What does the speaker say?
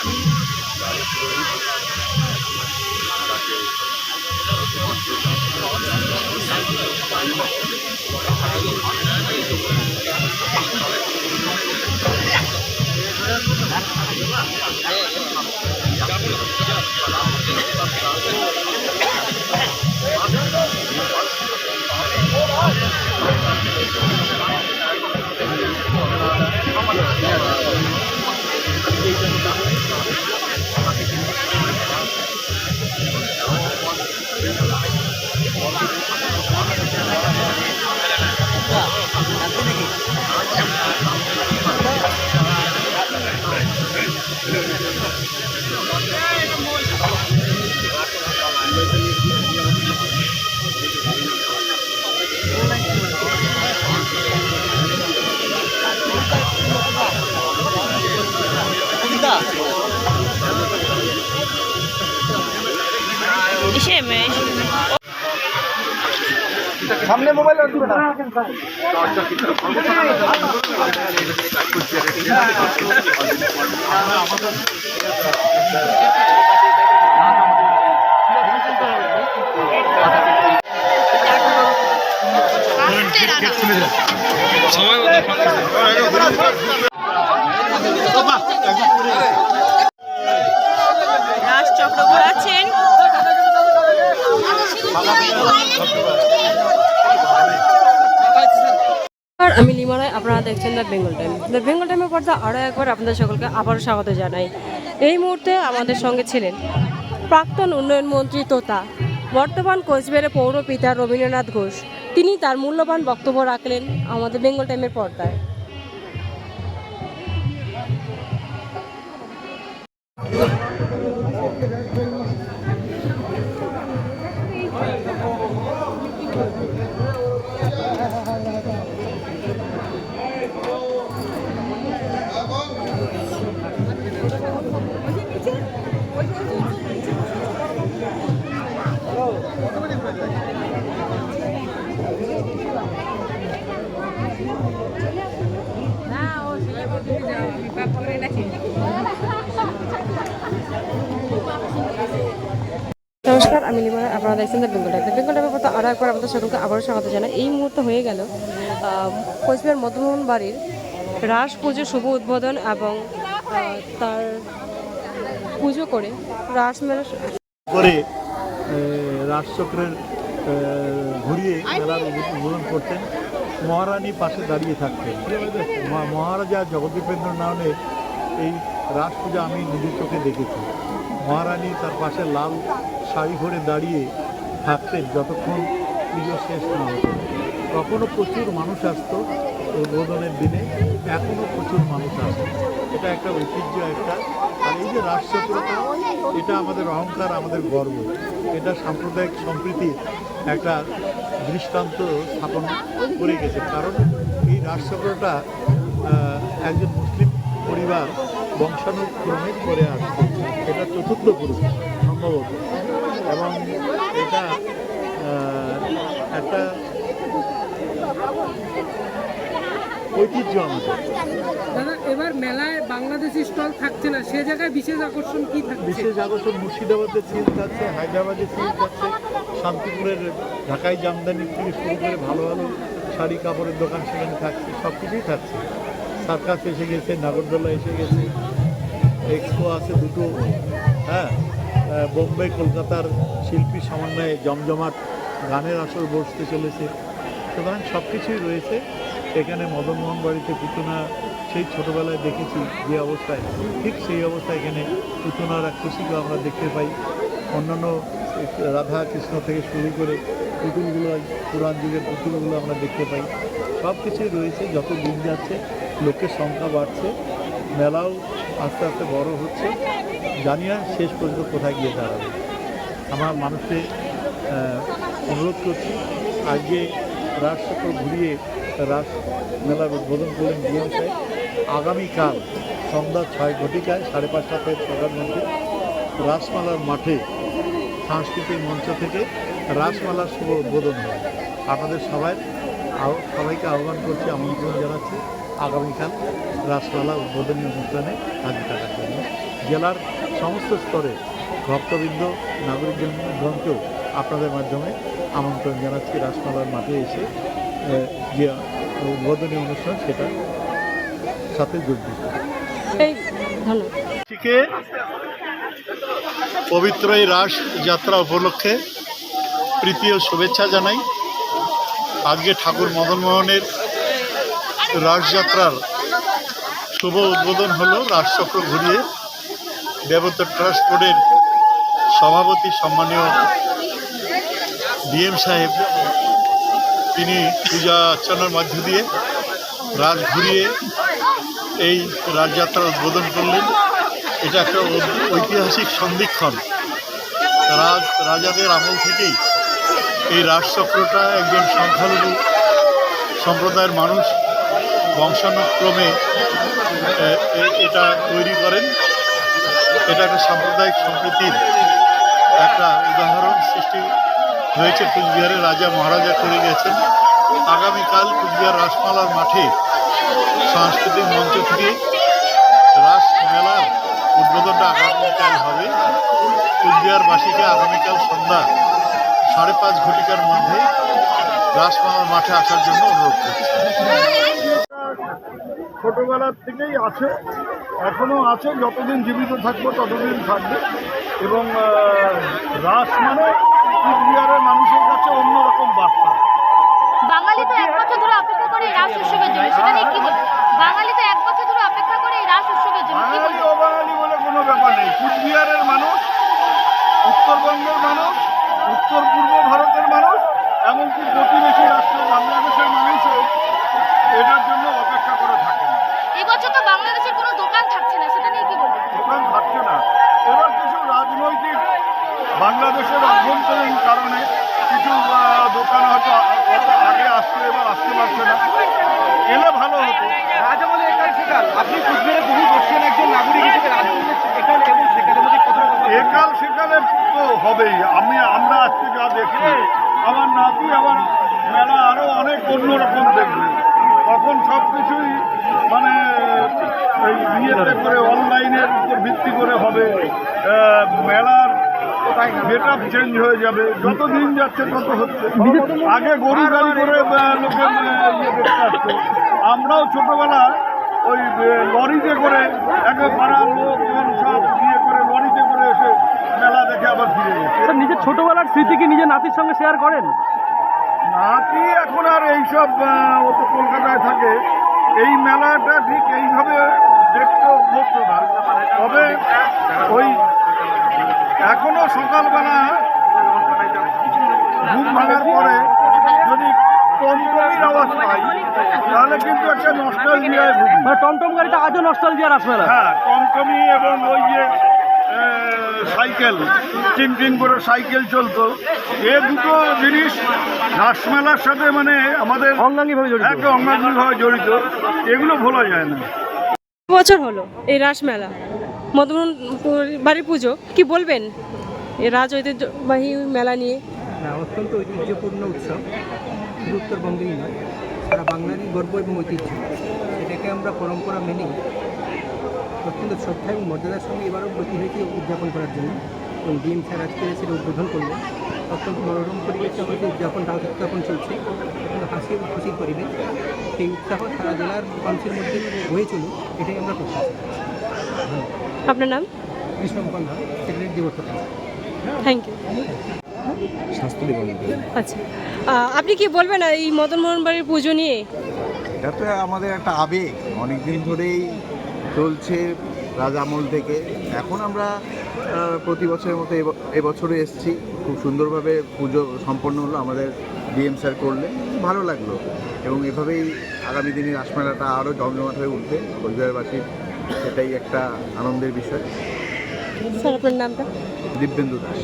ইসে সামনে মোবাইল দিবে না। রাজ আপনারা দেখছেন the Bengal time. The Bengal টাইমের পর্দা আরও একবার আপনাদের সকলকে আবারও স্বাগত জানাই। এই মুহূর্তে আমাদের সঙ্গে ছিলেন প্রাক্তন উন্নয়ন মন্ত্রী তোতা বর্তমান কোচবিহারে পৌর পিতা রবীন্দ্রনাথ ঘোষ। তিনি তার মূল্যবান বক্তব্য রাখলেন আমাদের বেঙ্গল টাইমের পর্দায়। নমস্কার আমি লিমা আপনারা দেখছেন দ্য বেঙ্গল বেঙ্গল পর্দা আরও একবার আমাদের সকলকে আবারও স্বাগত জানাই। এই মুহূর্তে হয়ে গেল কোচবিহার মধ্যমোহন বাড়ির রাস পুজো শুভ উদ্বোধন এবং তার পুজো করে রাস মেলা করে এ, রাজচক্রের এ, ঘুরিয়ে মেলার উদ্বোধন করতেন। মহারানী পাশে দাঁড়িয়ে থাকতেন। মহা- মহারাজা জগদীপেন্দ্র নারায়ণের এই রাস পূজা আমি নিজের চোখে দেখেছি। মহারানী তার পাশে লাল শাড়ি ঘরে দাঁড়িয়ে থাকতেন যতক্ষণ পুজো শেষ না হতো। তখনও প্রচুর মানুষ আসতো উদ্বোধনের দিনে। এখনও প্রচুর মানুষ আসে। এটা একটা ঐতিহ্য একটা। আর এই যে রাজচক্রটা এটা আমাদের অহংকার, আমাদের গর্ব। এটা সাম্প্রদায়িক সম্প্রীতির একটা দৃষ্টান্ত স্থাপন করে গেছে। কারণ এই রাজচক্রটা একজন মুসলিম পরিবার বংশানুক্রমে করে আসছে। এটা চতুর্থ পুরুষ, সম্ভবত। এবং এটা একটা ঐতিহ্য আমাদের দাদা এবার মেলায় বাংলাদেশি স্টল থাকছে না সে জায়গায় বিশেষ আকর্ষণ কি থাকছে? বিশেষ আকর্ষণ মুর্শিদাবাদের সিল্ক আছে হায়দ্রাবাদের সিল্ক আছে শান্তিপুরের ঢাকাই জামদানি থেকে শুরু করে ভালো ভালো শাড়ি কাপড়ের দোকান সেখানে থাকছে সব কিছুই থাকছে। সার্কাস এসে গেছে নাগরদোলা এসে গেছে এক্সপো আছে দুটো হ্যাঁ বোম্বে কলকাতার শিল্পী সমন্বয়ে জমজমাট গানের আসর বসতে চলেছে। সুতরাং সব কিছুই রয়েছে। এখানে মদনমোহন বাড়িতে পুতুনা, সেই ছোটোবেলায় দেখেছি যে অবস্থায়। ঠিক সেই অবস্থায় এখানে পুতুনার এক খুশিকে আমরা দেখতে পাই। অন্যান্য রাধা কৃষ্ণ থেকে শুরু করে পুতুলগুলো পুরাণ যুগের পুতুলগুলো আমরা দেখতে পাই। সব কিছুই রয়েছে, যত দিন যাচ্ছে, লোকের সংখ্যা বাড়ছে, মেলাও আস্তে আস্তে বড় হচ্ছে। জানি না শেষ পর্যন্ত কোথায় গিয়ে দাঁড়াবে। আমার মানুষকে অনুরোধ করছি আজকে রাজচক্র ঘুরিয়ে রাস মেলার উদ্বোধন করলেন ডিএম সাহেব আগামীকাল সন্ধ্যা ছয় ঘটিকায় সাড়ে পাঁচটা থেকে ছটার মধ্যে রাসমালার মাঠে সাংস্কৃতিক মঞ্চ থেকে রাসমালার শুভ উদ্বোধন হবে আপনাদের সবাই সবাইকে আহ্বান করছি, আমন্ত্রণ জানাচ্ছি। আগামীকাল রাসমালা উদ্বোধনী অনুষ্ঠানে হাজির থাকার জন্য। জেলার সমস্ত স্তরে ভক্তবৃন্দ নাগরিকগণকেও আপনাদের মাধ্যমে আমন্ত্রণ জানাচ্ছি রাসমালার মাঠে এসে যে উদ্বোধনী অনুষ্ঠান সেটা সাথে যোগ দিতে। পবিত্র এই রাস যাত্রা উপলক্ষে প্রীতি ও শুভেচ্ছা জানাই। আজকে ঠাকুর মদনমোহনের রাসযাত্রার শুভ উদ্বোধন হলো রাসচক্র ঘুরিয়ে দেবতা ট্রাস্ট বোর্ডের সভাপতি সম্মানীয় ডিএম সাহেব, তিনি পূজা অর্চনার মধ্য দিয়ে রাজ ঘুরিয়ে এই রাজযাত্রা উদ্বোধন করলেন। এটা একটা ঐতিহাসিক সন্ধিক্ষণ। রাজ রাজাদের আমল থেকেই এই রাজচক্রটা একজন সংখ্যালঘু সম্প্রদায়ের মানুষ বংশানুক্রমে এটা তৈরি করেন। এটা একটা সাম্প্রদায়িক সম্প্রীতির একটা উদাহরণ সৃষ্টি হয়েছে কুচবিহারের রাজা মহারাজা করে গেছেন। আগামীকাল কুচবিহার রাসমালার মাঠে সাংস্কৃতিক মঞ্চ থেকে রাস মেলার উদ্বোধনটা আগামীকাল হবে। কুচবিহারবাসীকে আগামীকাল সন্ধ্যা সাড়ে পাঁচ ঘটিকার মধ্যে রাসমালার মাঠে আসার জন্য অনুরোধ করছি। ছোটবেলার থেকেই আছে, এখনও আছে, যতদিন জীবিত থাকব ততদিন থাকবে। এবং রাস মানে কুচবিহারের মানুষের কাছে অন্যরকম বার্তা। বাঙালি তো এক বছর ধরে অপেক্ষা করে এই রাস উৎসবের জন্য। সেটা নিয়ে কি বলবেন বাঙালি তো এক বছর ধরে অপেক্ষা করে এই রাস উৎসবের জন্য। কি বাঙালি অবাঙালি বলে কোনো ব্যাপার নেই। কুচবিহারের মানুষ উত্তরবঙ্গের মানুষ উত্তর পূর্ব ভারতের মানুষ এমনকি প্রতিবেশী রাষ্ট্র বাংলাদেশের মানুষও এটার জন্য অপেক্ষা করে থাকে না এবছর তো বাংলাদেশের কোনো দোকান থাকছে না। সেটা নিয়ে কি বলবেন দোকান থাকছে না। এবার কিছু রাজনৈতিক বাংলাদেশের অভ্যন্তরীণ কারণে কিছু দোকান হয়তো আগে আসছে এবার আসতে পারছে না। এলে ভালো হতো। রাজামলে সেকাল আপনি কুচবিহারে বহু বর্ষীয় একজন নাগরিক হিসেবে এবং সেকালের মধ্যে একাল সেকালে তো হবেই। আমি আমরা আজকে যা দেখি আমার নাতি আবার মেলা আরও অনেক অন্যরকম দেখবে। তখন সব কিছুই মানে এই ইয়েতে করে অনলাইনের উপর ভিত্তি করে হবে। আহ, গেট চেঞ্জ হয়ে যাবে যত দিন যাচ্ছে তত হচ্ছে। আগে গরু গাড়ি করে লোকে আহ, ইয়ে আসতো। আমরাও ছোটবেলা ওই লরিতে করে একে পাড়ার লোকজন সব ইয়ে করে লরিতে করে এসে মেলা দেখে আবার ফিরে যেত নিজের ছোটবেলার স্মৃতি কি নিজের নাতির সঙ্গে শেয়ার করেন? নাতি এখন আর এইসব ও তো কলকাতায় থাকে। এই মেলাটা ঠিক এইভাবে দেখতে অভ্যস্ত না। তবে ওই এখনও সকালবেলা ঘুম ভাঙার পরে যদি টমটমির আওয়াজ পাই তাহলে কিন্তু একটা ভুগি। মানে টমটম গাড়িটা আজও নস্টালজিয়া রাসমেলা হ্যাঁ টমটমি এবং ওই যে সাইকেল টিন টিন করে সাইকেল চলতো এ দুটো জিনিস রাসমেলার সাথে মানে আমাদের অঙ্গাঙ্গি ভাবে জড়িত। একে অঙ্গাঙ্গিভাবে জড়িত এগুলো ভোলা যায় না। বছর হলো এই রাসমেলা। মদন বাড়ির পুজো, কি বলবেন? রাজ ঐতিহ্যবাহী মেলা নিয়ে। না, অত্যন্ত ঐতিহ্যপূর্ণ উৎসব। শুধু উত্তরবঙ্গেরই নয়, সারা বাংলারই গর্ব এবং ঐতিহ্য। এটাকে আমরা পরম্পরা মেনে অত্যন্ত শ্রদ্ধা এবং মর্যাদার সঙ্গে এবারও ব্রতী হয়েছে উদযাপন করার জন্য এবং ডিএম স্যার আজকে সেটা উদ্বোধন করলেন। অত্যন্ত মনোরম পরিবেশে আমাদের উদযাপন রাত উদযাপন চলছে। অত্যন্ত হাসি এবং খুশির পরিবেশ। সেই উৎসাহ সারা জেলার মানুষের মধ্যে হয়ে চলুক, এটাই আমরা চাই আপনার নাম? থ্যাংক ইউ আচ্ছা। আপনি কি বলবেন এই মদন মোহন বাড়ির পুজো নিয়ে? এটা তো আমাদের একটা আবেগ। অনেক দিন ধরেই চলছে রাজা আমল থেকে। এখন আমরা প্রতি বছরের মতো এব- এবছরে এসেছি। খুব সুন্দরভাবে পুজো সম্পন্ন হলো আমাদের ডিএম স্যার করলে ভালো লাগল। এবং এভাবেই আগামী দিনে রাসমেলাটা আরও জমজমাট হয়ে উঠবে পরিবারবাসীর সেটাই একটা আনন্দের বিষয়। স্যার আপনার নামটা? দিব্যেন্দু দাস।